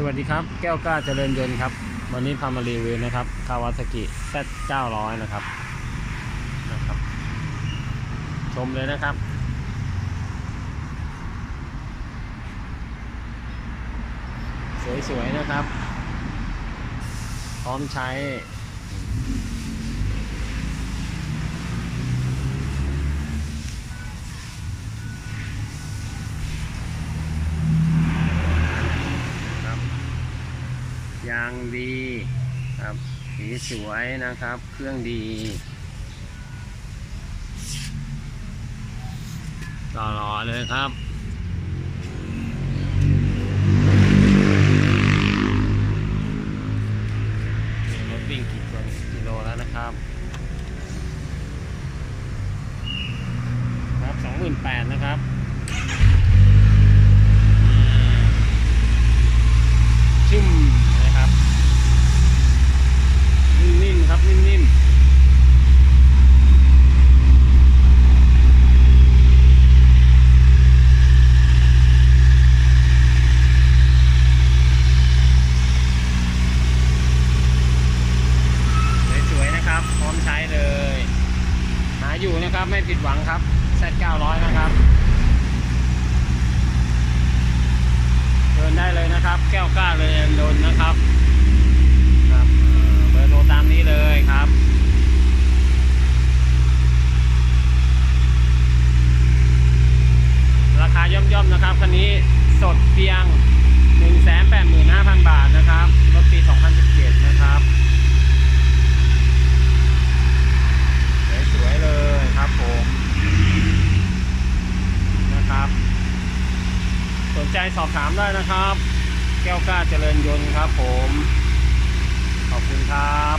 สวัสดีครับ แก้วกล้าเจริญยนต์ครับ วันนี้พามารีวิวนะครับคาวาซากิ Z900 นะครับนะครับ ชมเลยนะครับ สวยๆนะครับ พร้อมใช้ ยางดีครับสีสวยนะครับ เครื่องดี ต่อรอเลยครับรถวิ่งกี่กิโลกิโลแล้วนะครับ ครับสองหมื่นแปดนะครับ ครับไม่ผิดหวังครับ Z900 นะครับเดินได้เลยนะครับ แก้วกล้าเลยโดนนะครับครับเบอร์โทรตามนี้เลยครับราคาย่อมๆนะครับคันนี้สดเพียง 1 8 8 0 0 ใจสอบถามได้นะครับ แก้วกล้าเจริญยนต์ครับผม ขอบคุณครับ